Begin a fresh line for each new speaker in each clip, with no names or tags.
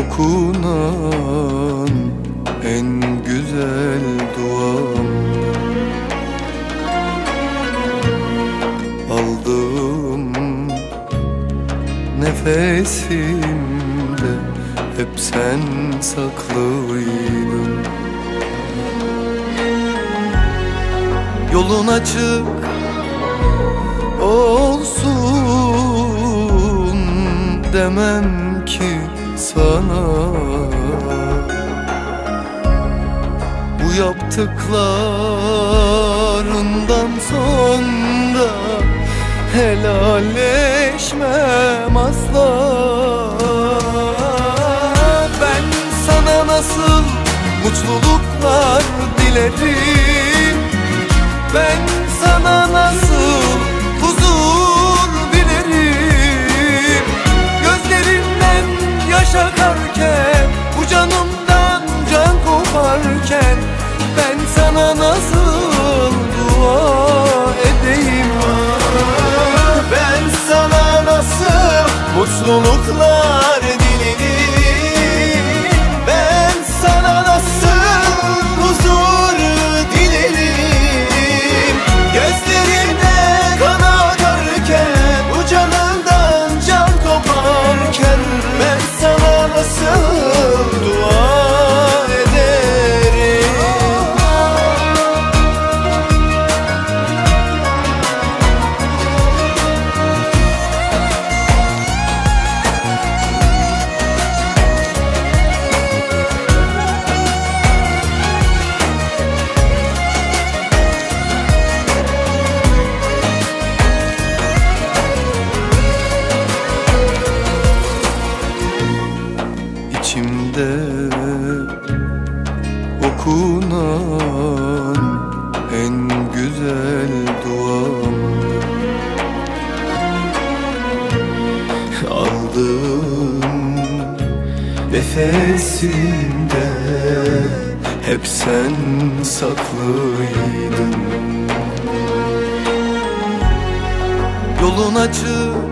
okunan en güzel duam. Aldığım nefesimde hep sen saklıydın Yolun açık olsun demem ki sana. Bu yaptıklarından sonra helalleşmem asla. Ben sana nasıl mutluluklar dilerim? Ben sana nasıl
mutluluklar
İçimde okunan en güzel duam. Aldığım nefesimde hep sen saklıydın Yolun açık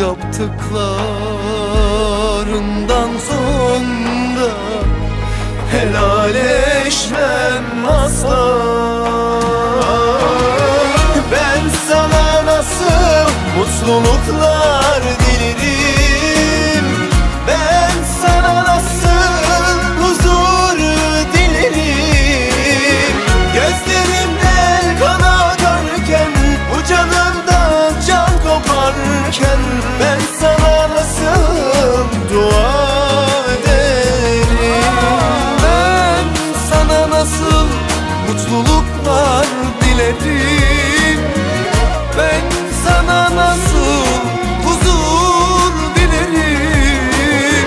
Yaptıklarından sonra helalleşmem asla.
Ben sana nasıl mutluluklar nasıl
mutluluklar dilerim Ben sana nasıl huzur dilerim.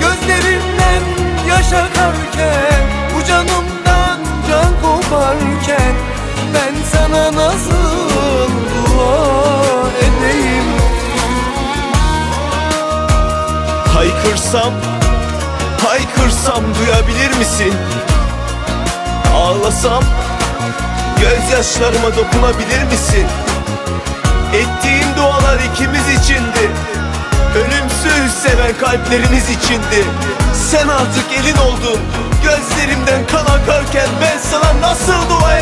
Gözlerimden yaş akarken Bu canımdan can koparken Ben sana nasıl dua edeyim?
Haykırsam, haykırsam duyabilir misin? ağlasam Gözyaşlarıma dokunabilir misin? Ettiğim dualar ikimiz içindi Ölümsüz seven kalplerimiz içindi Sen artık elin oldun Gözlerimden kan akarken ben sana nasıl dua